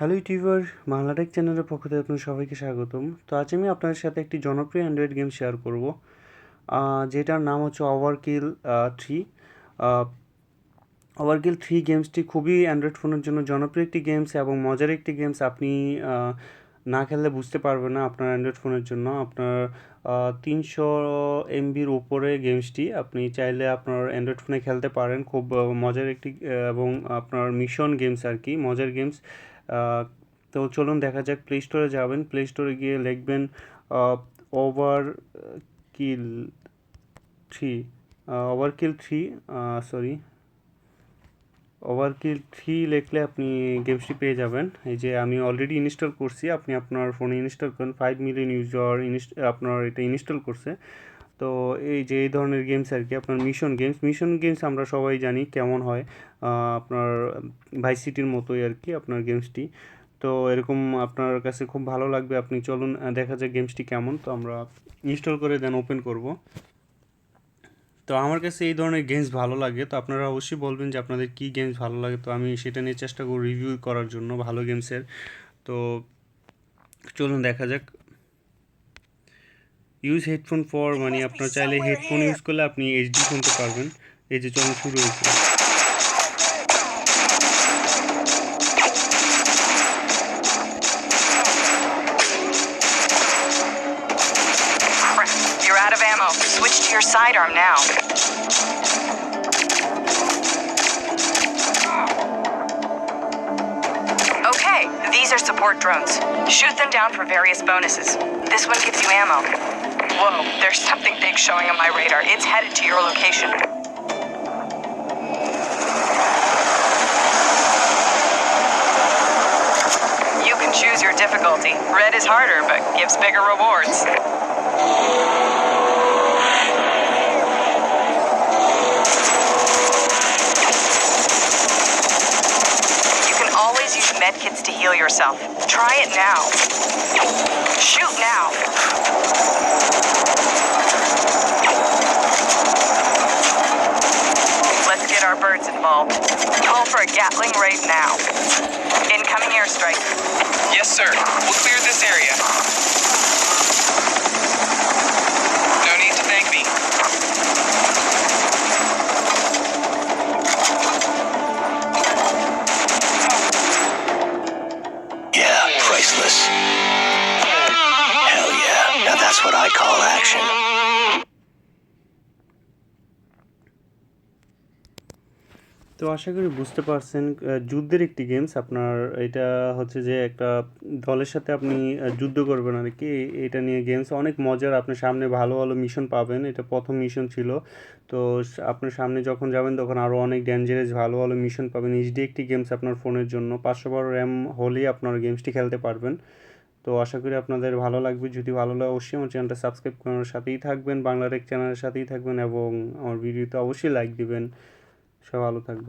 Hello YouTuber Bangla Tech চ্যানেলের পক্ষ থেকে আপনাদের সবাইকে স্বাগতম। তো আজ আমি আপনাদের সাথে একটি জনপ্রিয় অ্যান্ড্রয়েড গেম শেয়ার করব। যেটার নাম হচ্ছে ওভারকিল থ্রি ওভারকিল থ্রি গেমসটি খুবই অ্যান্ড্রয়েড ফোনের জন্য জনপ্রিয় একটি গেমস এবং মজার একটি গেমস আপনি না খেললে বুঝতে পারবেন না আপনার অ্যান্ড্রয়েড ফোনের জন্য। আপনার তিনশো এমবির উপরে গেমসটি আপনি চাইলে আপনার অ্যান্ড্রয়েড ফোনে খেলতে পারেন। খুব মজার একটি এবং আপনার মিশন গেমস আর কি, মজার গেমস তো চলুন দেখা যাক প্লে স্টোরে যাবেন। প্লে স্টোরে গিয়ে লিখবেন over kill three over kill three sorry overkill three লিখলে আপনি গেমসটি পেয়ে যাবেন। এই যে আমি অলরেডি ইনস্টল করছি, আপনি আপনার ফোনে ইনস্টল করেন। ফাইভ মিলিয়ন ইউজার আপনার এটা ইনস্টল করছে। তো এই যে, এই ধরনের গেমস আর কি, আপনার মিশন গেমস মিশন গেমস আমরা সবাই জানি কেমন হয়। আপনার ভাই সিটির মতোই আর কি আপনার গেমসটি তো এরকম আপনার কাছে খুব ভালো লাগবে, আপনি চলুন দেখা যাক গেমসটি কেমন। তো আমরা ইনস্টল করে দেন ওপেন করব। তো আমার কাছে এই ধরনের গেমস ভালো লাগে। তো আপনারা অবশ্যই বলবেন যে, আপনাদের কী গেমস ভালো লাগে? তো আমি সেটা নিয়ে চেষ্টা করব রিভিউ করার জন্য ভালো গেমসের তো চলুন দেখা যাক। ইউজ হেডফোন ফর মানে আপনার চাইলে হেডফোন ইউজ করলে আপনি এইচডি শুনতে পারবেন এই যে চলুন শুরু হয়েছে Crap, You're out of ammo. Switch to your sidearm now. Okay, these are support drones. Shoot them down for various bonuses. This one gives you ammo. Whoa, there's something big showing on my radar. It's headed to your location. You can choose your difficulty. Red is harder, but gives bigger rewards. Medkits to heal yourself. Try it now. Shoot now. Let's get our birds involved. Call for a Gatling raid now. Incoming airstrike. Yes, sir. We'll clear this area. I call action. তো আশা করি বুঝতে পারছেন যুদ্ধের একটি games আপনার এটা হচ্ছে যে একটা দলের সাথে আপনি যুদ্ধ করবেন আর কি, এটা নিয়ে গেমস অনেক মজার, আপনি সামনে ভালো ভালো মিশন পাবেন, এটা প্রথম মিশন ছিল তো আপনার সামনে যখন যাবেন, তখন আরও অনেক ডেঞ্জারাস ভালো ভালো মিশন পাবেন এইচডি একটি গেমস আপনার ফোনের জন্য, পাঁচশো বারো র্যাম হলেই আপনার গেমসটি খেলতে পারবেন তো আশা করি আপনাদের ভালো লাগবে। যদি ভালো লাগে অবশ্যই আমার চ্যানেলটা সাবস্ক্রাইব করার সাথেই থাকবেন বাংলা টেক চ্যানেলের সাথেই থাকবেন এবং আমার ভিডিওতে অবশ্যই লাইক দিবেন। সব ভালো থাকবেন।